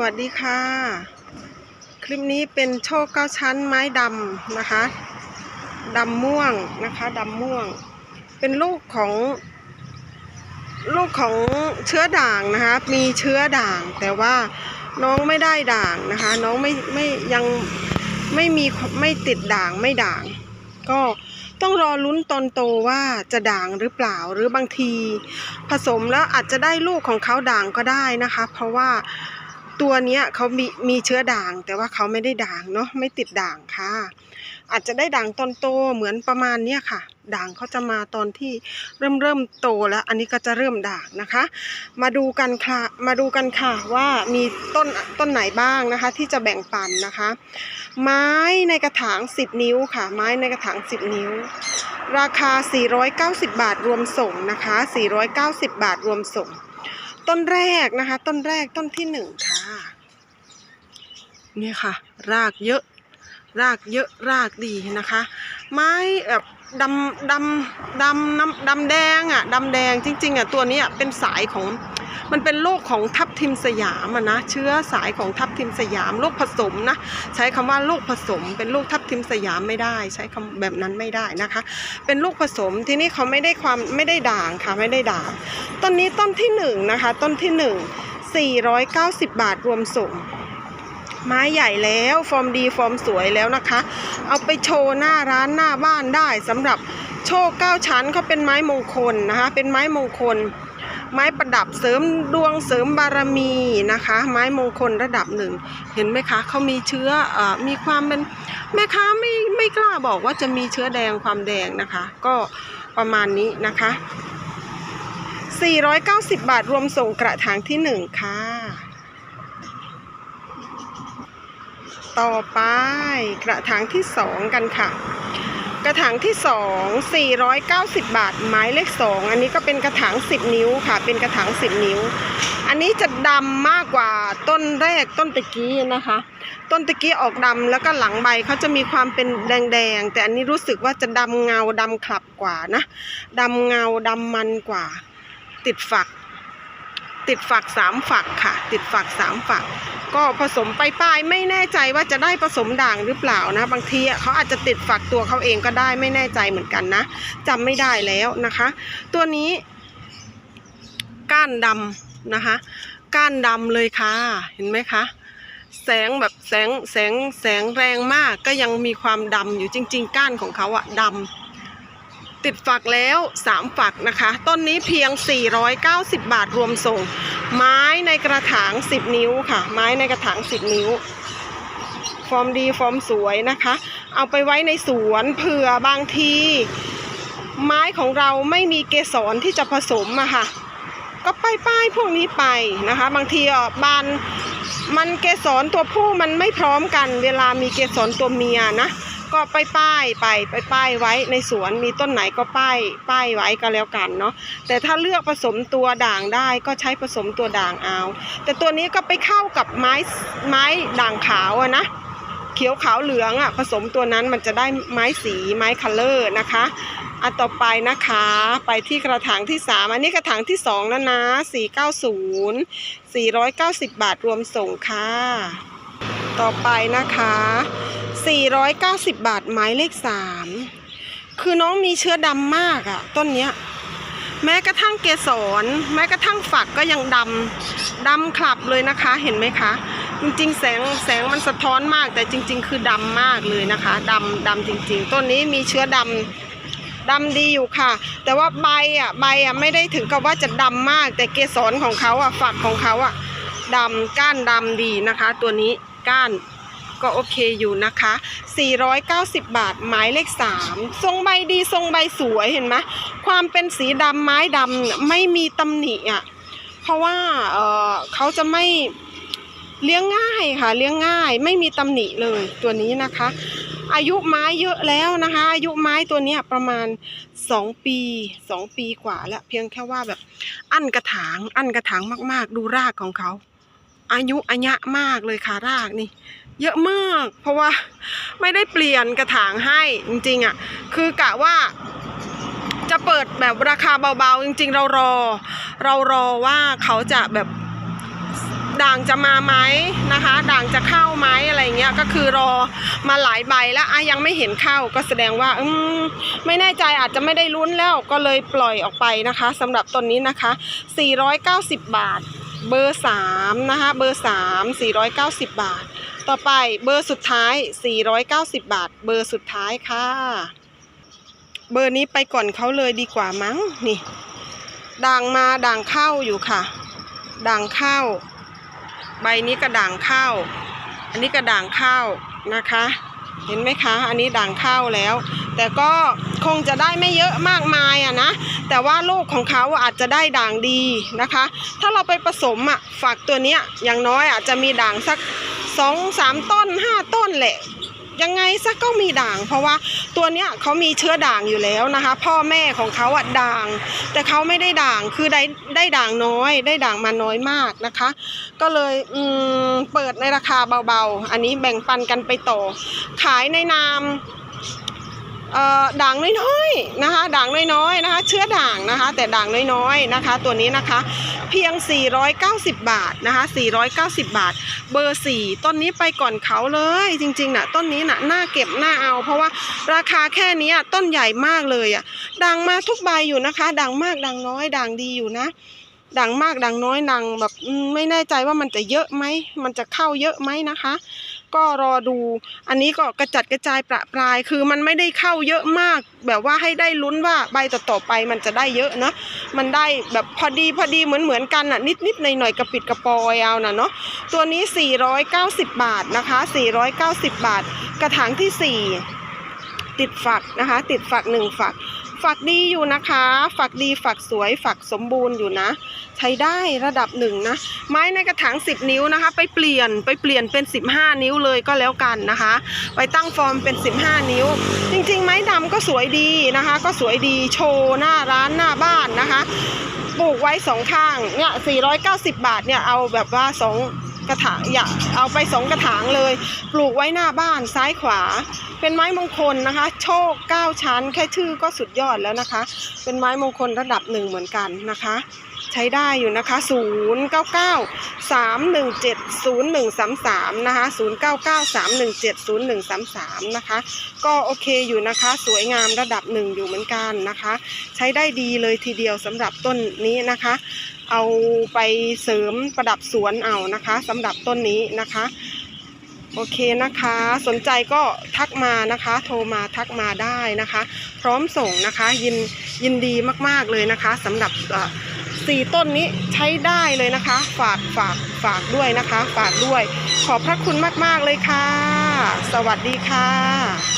วัสดีค่ะ คลิปนี้เป็นโชคเก้าชั้นไม้ดำนะคะดำม่วงนะคะดำม่วง เป็นลูกของลูกของเชื้อด่างนะคะ มีเชื้อด่าง แต่ว่าน้องไม่ได้ด่างนะคะ น้องไม่ไม่ยังไม่มีไม่ติดด่างไม่ด่าง ก็ต้องรอลุ้นตอนโตว่าจะด่างหรือเปล่าหรือบางที ผสมแล้วอาจจะได้ลูกของเขาด่างก็ได้นะคะ เพราะว่า ตัวเนี้ยเขามีมีเชื้อด่าง แต่ว่าเขาไม่ได้ด่างเนาะไม่ติดด่างค่ะ อาจจะได้ด่างตอนโตเหมือนประมาณเนี้ยค่ะ ด่างเขาจะมาตอนที่เริ่มเริ่มโตแล้ว อันนี้ก็จะเริ่มด่างนะคะ มาดูกันค่ะมาดูกันค่ะว่ามีต้นต้นไหนบ้างนะคะ ที่จะแบ่งปันนะคะ ไม้ในกระถาง 10 นิ้วค่ะ ไม้ในกระถาง 10 นิ้ว ราคา 490 บาทรวมส่งนะคะ 490 บาทรวมส่ง ต้นแรกนะคะ ต้นแรกต้นที่หนึ่งค่ะ เนี่ยค่ะ รากเยอะ รากเยอะรากดีนะคะ ไม้แบบดำดำดำน้ำดำแดงอะดำแดงจริง ๆอะตัวนี้เป็นสายของมันเป็นโรคของทับทิมสยามอะนะเชื้อสายของทับทิมสยามโรคผสมนะใช้คำว่าโรคผสม เป็นโรคทับทิมสยามไม่ได้ ใช้คำแบบนั้นไม่ได้นะคะ เป็นลูกผสมที่นี่เขาไม่ได้ความไม่ได้ด่างค่ะไม่ได้ด่างต้นนี้ต้นที่หนึ่งนะคะต้นที่หนึ่ง 490 บาทรวมส่ง ไม้ใหญ่แล้วฟอร์มดีฟอร์มสวยแล้วนะคะ เอาไปโชว์หน้าร้านหน้าบ้านได้สำหรับโชว์เก้าชั้นเขาเป็นไม้มงคลนะคะ เป็นไม้มงคล ไม้ประดับเสริมดวงเสริมบารมีนะคะ ไม้มงคลระดับหนึ่ง เห็นไหมคะเขามีเชื้อเออมีความเป็นแม่ค้าไม่ไม่กล้าบอกว่าจะมีเชื้อแดงความแดงนะคะ ก็ประมาณนี้นะคะ 490 บาทรวมส่งกระถางที่หนึ่งค่ะ ต่อไปกระถางที่สองกันค่ะ กระถางที่สอง490 บาทไม้เลขสองอันนี้ก็เป็นกระถาง 10 นิ้วค่ะ เป็นกระถาง 10 นิ้ว อันนี้จะดำมากกว่าต้นแรกต้นตะกี้นะคะ ต้นตะกี้ออกดำแล้วก็หลังใบเขาจะมีความเป็นแดงๆ แต่อันนี้รู้สึกว่าจะดำเงาดำขลับกว่านะดำเงาดำมันกว่า ติดฝัก ติดฝักสามฝักค่ะ ติดฝักสามฝัก ก็ผสมไปปลายๆไม่แน่ใจว่าจะได้ผสมด่างหรือเปล่านะ บางทีเขาอาจจะติดฝักตัวเขาเองก็ได้ไม่แน่ใจเหมือนกันนะจำไม่ได้แล้วนะคะ ตัวนี้ ก้านดำนะคะ ก้านดำเลยค่ะ เห็นไหมคะแสงแบบแสงแสงแสงแรงมากก็ยังมีความดำอยู่จริง ๆ ก้านของเขาอะดำ ติดฝักแล้ว 3 ฝักนะคะ ต้นนี้เพียง 490 บาทรวมส่ง ไม้ในกระถาง 10 นิ้วค่ะ ไม้ในกระถาง 10 นิ้ว ฟอร์มดีฟอร์มสวยนะคะ เอาไปไว้ในสวนเผื่อบางที ไม้ของเราไม่มีเกสรที่จะผสมอะค่ะ ก็ป้ายป้ายๆพวกนี้ไปนะคะ บางทีอะบานมันเกสรตัวผู้มันไม่พร้อมกัน เวลามีเกสรตัวเมียนะ ก็ป้ายป้ายๆไปป้ายป้ายๆไว้ในสวนมีต้นไหนก็ป้ายป้ายไว้ก็แล้วกันเนาะแต่ถ้าเลือกผสมตัวด่างได้ก็ใช้ผสมตัวด่างเอา แต่ตัวนี้ก็ไปเข้ากับไม้ไม้ด่างขาวอะนะเขียวขาวเหลืองอะผสมตัวนั้นมันจะได้ไม้สีไม้คัลเลอร์นะคะอันต่อไปนะคะไปที่กระถางที่ 3 อันนี้กระถางที่ 2 แล้วนะ 490 490 บาทรวมส่งค่ะ ต่อไปนะคะ 490 บาทไม้เลข 3 คือน้องมีเชื้อดำมากอะต้นเนี้ย แม้กระทั่งเกสร แม้กระทั่งฝักก็ยังดำดำคลับเลยนะคะ เห็นไหมคะ จริงๆ แสงแสงมันสะท้อนมาก แต่จริง ๆ คือดำมากเลยนะคะดำดำจริง ๆ ต้นนี้มีเชื้อดำดำดีอยู่ค่ะ แต่ว่าใบอะใบอะไม่ได้ถึงกับว่าจะดำมาก แต่เกสรของเขาอะฝักของเขาอะดำก้านดำดีนะคะ ตัวนี้ก้าน ก็โอเคอยู่นะคะ 490 บาทไม้เลข 3 ทรงใบดีทรงใบสวยเห็นไหมความเป็นสีดำไม้ดำไม่มีตำหนิอะเพราะว่าเเขาจะไม่เลี้ยงง่ายค่ะ เลี้ยงง่ายไม่มีตำหนิเลยตัวนี้นะคะ อายุไม้เยอะแล้วนะคะ อายุไม้ตัวนี้ประมาณ 2 ปี 2 ปีกว่าแล้วเพียงแค่ว่าแบบ อั้นกระถาง อั้นกระถางมาก ๆ ดูรากของเขา อายุอัญะมากเลยค่ะรากนี่ เยอะมาก เพราะว่าไม่ได้เปลี่ยนกระถางให้จริงๆอะ คือกะว่าจะเปิดแบบราคาเบาๆ จริงๆ เรารอ เรารอว่าเขาจะแบบด่างจะมาไหมนะคะ ด่างจะเข้าไหมอะไรเงี้ยก็คือรอมาหลายใบแล้วอะยังไม่เห็นเข้าก็แสดงว่าอืมไม่แน่ใจอาจจะไม่ได้ลุ้นแล้วก็เลยปล่อยออกไปนะคะสำหรับต้นนี้นะคะ 490 บาท เบอร์ 3 นะคะ เบอร์ 3 490 บาท ต่อไปเบอร์สุดท้าย 490 บาท เบอร์สุดท้ายค่ะ เบอร์นี้ไปก่อนเขาเลยดีกว่ามั้งนี่ ด่างมาด่างเข้าอยู่ค่ะ ด่างเข้า ใบนี้ก็ด่างเข้า อันนี้ก็ด่างเข้านะคะ เห็นไหมคะ อันนี้ด่างเข้าแล้ว แต่ก็คงจะได้ไม่เยอะมากมายอะนะ แต่ว่าลูกของเขาอาจจะได้ด่างดีนะคะ ถ้าเราไปผสมอะฝักตัวเนี้ยอย่างน้อยอาจจะมีด่างสัก สองสามต้นห้าต้นแหละ ยังไงซะก็มีด่าง เพราะว่าตัวเนี้ยเขามีเชื้อด่างอยู่แล้วนะคะ พ่อแม่ของเขาอะด่าง แต่เขาไม่ได้ด่างคือได้ได้ด่างน้อย ได้ด่างมาน้อยมากนะคะ ก็เลยอืมเปิดในราคาเบาๆ อันนี้แบ่งปันกันไปต่อ ขายในนาม ด่างน้อยๆนะคะ ด่างน้อยๆนะคะ เชื้อด่างนะคะ แต่ด่างน้อยๆนะคะ ตัวนี้นะคะเพียง 490 บาทนะคะ490 บาท เบอร์ 4 ต้นนี้ไปก่อนเขาเลยจริงๆนะต้นนี้นะน่าเก็บน่าเอา เพราะว่าราคาแค่นี้ต้นใหญ่มากเลยอะดังมาทุกใบอยู่นะคะดังมากดังน้อยดังดีอยู่นะดังมากดังน้อยดังแบบไม่แน่ใจว่ามันจะเยอะไหมมันจะเข้าเยอะไหมนะคะ ก็รอดู อันนี้ก็กระจัดกระจายประปราย คือมันไม่ได้เข้าเยอะมาก แบบว่าให้ได้ลุ้นว่าใบต่อๆไปมันจะได้เยอะเนาะมันได้แบบพอดีพอดีเหมือนเหมือนกันอะนิดนิดหน่อยหน่อยกระปิดกระปอยเอาน่ะเนาะตัวนี้ 490 บาทนะคะ 490 บาท กระถางที่ 4 ติดฝักนะคะ ติดฝักหนึ่งฝัก ฝักดีอยู่นะคะ ฝักดีฝักสวยฝักสมบูรณ์อยู่นะ ใช้ได้ระดับหนึ่งนะ ไม้ในกระถาง 10 นิ้วนะคะ ไปเปลี่ยนไปเปลี่ยนเป็น 15 นิ้วเลยก็แล้วกันนะคะ ไปตั้งฟอร์มเป็น 15 นิ้ว จริงๆ ไม้ดำก็สวยดีนะคะ ก็สวยดีโชว์หน้าร้านหน้าบ้านนะคะ ปลูกไว้สองข้างเนี่ย490 บาทเนี่ยเอาแบบว่าสอง กระถางอย่าเอาไปสองกระถางเลย ปลูกไว้หน้าบ้านซ้ายขวา เป็นไม้มงคลนะคะ โชค9ชั้น แค่ชื่อก็สุดยอดแล้วนะคะ เป็นไม้มงคลระดับหนึ่งเหมือนกันนะคะ ใช้ได้อยู่นะคะ 0 9 9 3 1 7 0 1 3 3 นะคะ 0 9 9 3 1 7 0 1 3 3 นะคะ ก็โอเคอยู่นะคะ สวยงามระดับหนึ่งอยู่เหมือนกันนะคะ ใช้ได้ดีเลยทีเดียวสำหรับต้นนี้นะคะ เอาไปเสริมประดับสวนเอานะคะสำหรับต้นนี้นะคะ โอเคนะคะ สนใจก็ทักมานะคะ โทรมาทักมาได้นะคะ พร้อมส่งนะคะ ยินยินดีมากๆเลยนะคะสำหรับอ่อสี่ต้นนี้ใช้ได้เลยนะคะ ฝากฝากฝากด้วยนะคะ ฝากด้วย ขอบพระคุณมาก ๆ เลยค่ะ สวัสดีค่ะ